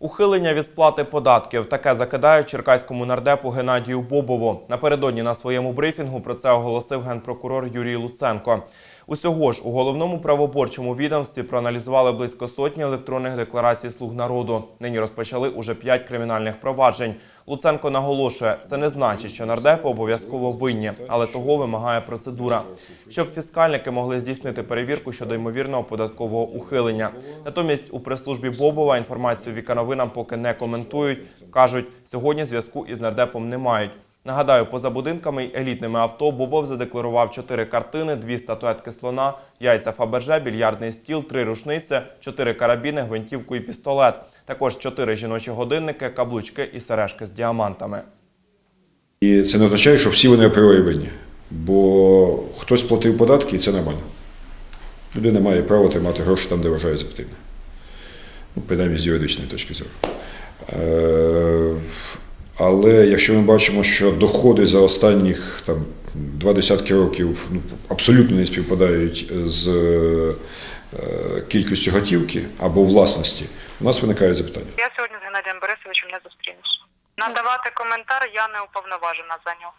Ухилення від сплати податків таке закидають черкаському нардепу Геннадію Бобову. Напередодні на своєму брифінгу про це оголосив генпрокурор Юрій Луценко. Усього ж у головному правоборчому відомстві проаналізували близько сотні електронних декларацій слуг народу. Нині розпочали уже п'ять кримінальних проваджень. Луценко наголошує, це не значить, що нардепи обов'язково винні, але того вимагає процедура, щоб фіскальники могли здійснити перевірку щодо ймовірного податкового ухилення. Натомість у прес-службі Бобова інформацію Віка новинам поки не коментують. кажуть, сьогодні зв'язку із нардепом не мають. Нагадаю, поза будинками й елітними авто Бобов задекларував чотири картини, дві статуетки слона, яйця Фаберже, більярдний стіл, три рушниці, чотири карабіни, гвинтівку і пістолет. Також чотири жіночі годинники, каблучки і сережки з діамантами. І це не означає, що всі вони винні. Бо хтось платив податки, і це нормально. Людина має право тримати гроші там, де вважає за потрібне. Ну, принаймні з юридичної точки зору. Але якщо ми бачимо, що доходи за останніх там, два десятки років ну, абсолютно не співпадають з е, кількістю готівки або власності, у нас виникає запитання. Я сьогодні з Геннадієм Борисовичем не зустрінуся. Надавати коментар я не уповноважена за нього.